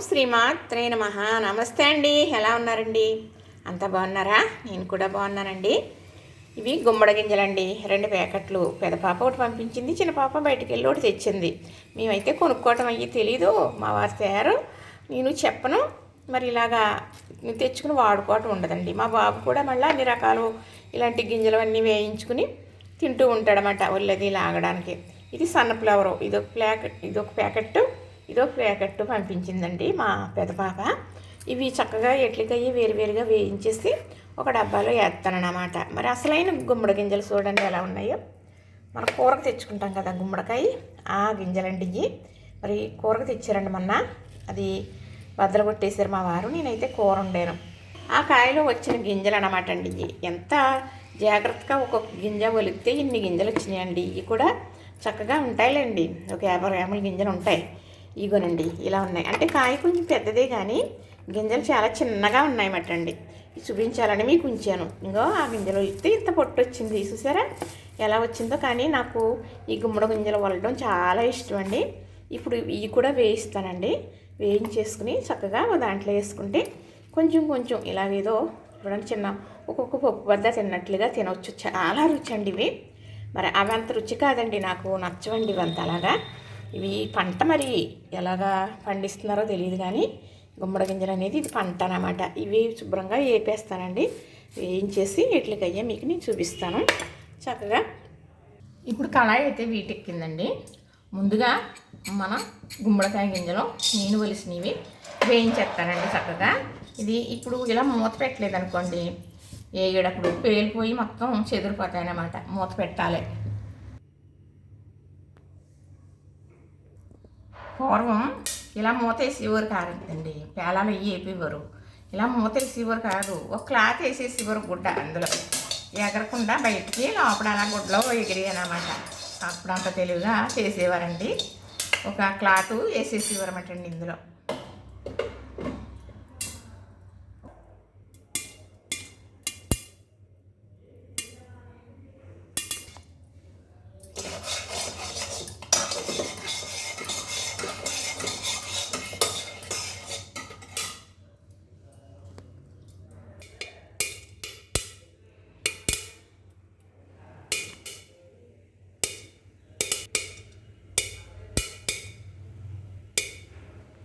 శ్రీమాత్రే నమ. నమస్తే అండి. ఎలా ఉన్నారండి? అంతా బాగున్నారా? నేను కూడా బాగున్నానండి. ఇవి గుమ్మడి గింజలండి. రెండు ప్యాకెట్లు. పెద్ద పాప ఒకటి పంపించింది చిన్న పాప బయటికి వెళ్ళి ఒకటి తెచ్చింది. మేమైతే కొనుక్కోవటం అయ్యి తెలీదు. మా వారు తయారు. నేను చెప్పను. మరి ఇలాగా తెచ్చుకుని వాడుకోవటం ఉండదండి. మా బాబు కూడా మళ్ళీ అన్ని రకాలు ఇలాంటి గింజలు అన్నీ వేయించుకుని తింటూ ఉంటాడనమాట ఒళ్ళది లాగడానికి. ఇది సన్నఫ్లవర్ ఇదొక ప్యాకెట్ ఇదొక ప్యాకెట్ ఇదొక ప్యాకెట్ పంపించిందండి మా పెద్ద పాప. ఇవి చక్కగా ఎట్లకయ్యి వేరువేరుగా వేయించేసి ఒక డబ్బాలో వేస్తానన్నమాట మరి అసలైన గుమ్మడి గింజలు చూడండి ఎలా ఉన్నాయో. మనం కూరకు తెచ్చుకుంటాం కదా గుమ్మడికాయ. ఆ గింజలండి ఇవి మరి కూరకు తెచ్చారండి మొన్న. అది బద్దలు కొట్టేశారు మా వారు. నేనైతే కూర వండాను. ఆ కాయలో వచ్చిన గింజలు అనమాట అండి ఇవి ఎంత జాగ్రత్తగా ఒక్కొక్క గింజ ఒలిగితే ఇన్ని గింజలు వచ్చినాయండి. ఇవి కూడా చక్కగా ఉంటాయిలేండి. ఒక యాభై గ్రాముల గింజలు ఉంటాయి. ఇగోనండి ఇలా ఉన్నాయి. అంటే కాయ కొంచెం పెద్దదే కానీ గింజలు చాలా చిన్నగా ఉన్నాయన్నమాట అండి చూపించాలని మీకు ఉంచాను. ఇంకో ఆ గింజలు ఇస్తే ఇంత పొట్టు వచ్చింది చూసారా? ఎలా వచ్చిందో కానీ నాకు ఈ గుమ్మడి గింజలు వలడం చాలా ఇష్టం అండి ఇప్పుడు ఇవి కూడా వేయిస్తానండి. వేయించేసుకుని చక్కగా దాంట్లో వేసుకుంటే కొంచెం కొంచెం ఇలాగేదో చూడండి చిన్న ఒక్కొక్క పప్పు వద్ద తిన్నట్లుగా తినవచ్చు చాలా రుచి అండి ఇవి. మరి అవి అంత రుచి కాదండి నాకు నచ్చవండి ఇవంత అలాగా. ఇవి పంట మరి ఎలాగా పండిస్తున్నారో తెలియదు కానీ గుమ్మడి గింజలు అనేది ఇది పంట అన్నమాట. ఇవి శుభ్రంగా వేపేస్తానండి. వేయించేసి ఎట్లకయ్యా మీకు నేను చూపిస్తాను. చక్కగా ఇప్పుడు కళాయి అయితే వీటెక్కిందండి. ముందుగా మన గుమ్మడికాయ గింజలు నేను వలిసినవి వేయించేస్తానండి చక్కగా. ఇది ఇప్పుడు ఇలా మూత పెట్టలేదు అనుకోండి వేగేటప్పుడు పేలిపోయి మొత్తం చెదిరిపోతాయి అన్నమాట మూత పెట్టాలి. పూర్వం ఇలా మూత వేసేవారు కాదండి పేలాలు అయ్యి వేపేవారు ఇలా మూత వేసేవారు కాదు. ఒక క్లాత్ వేసేసేవారు గుడ్డ అందులో. ఎగరకుండా బయటికి లోపల అలా గుడ్డలో ఎగిరి అనమాట. అప్పుడు అంత తెలివిగా చేసేవారండి. ఒక క్లాత్ వేసేసేవారు అండి ఇందులో.